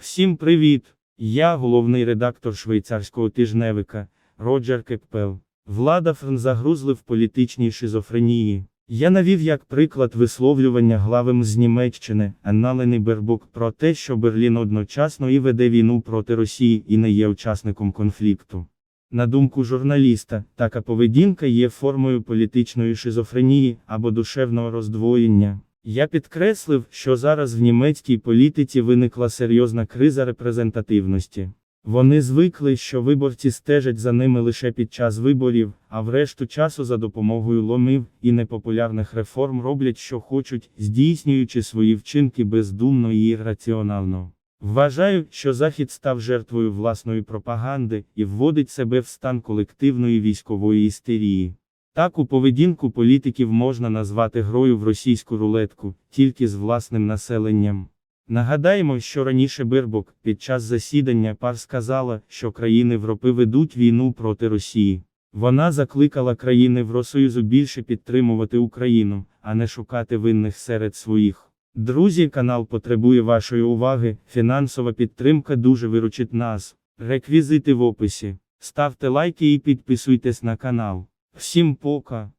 Всім привіт! Я головний редактор швейцарського тижневика Роджер Кекпел. Влада ФРН загрузли в політичній шизофренії. Я навів як приклад висловлювання главим з Німеччини, Анналени Бербок про те, що Берлін одночасно і веде війну проти Росії і не є учасником конфлікту. На думку журналіста, така поведінка є формою політичної шизофренії або душевного роздвоєння. Я підкреслив, що зараз в німецькій політиці виникла серйозна криза репрезентативності. Вони звикли, що виборці стежать за ними лише під час виборів, а в решту часу за допомогою ломив і непопулярних реформ роблять, що хочуть, здійснюючи свої вчинки бездумно і раціонально. Вважаю, що Захід став жертвою власної пропаганди і вводить себе в стан колективної військової істерії. Таку поведінку політиків можна назвати грою в російську рулетку, тільки з власним населенням. Нагадаємо, що раніше Бербок під час засідання пар сказала, що країни Європи ведуть війну проти Росії. Вона закликала країни Євросоюзу більше підтримувати Україну, а не шукати винних серед своїх. Друзі, канал потребує вашої уваги, фінансова підтримка дуже виручить нас. Реквізити в описі. Ставте лайки і підписуйтесь на канал. Всім пока!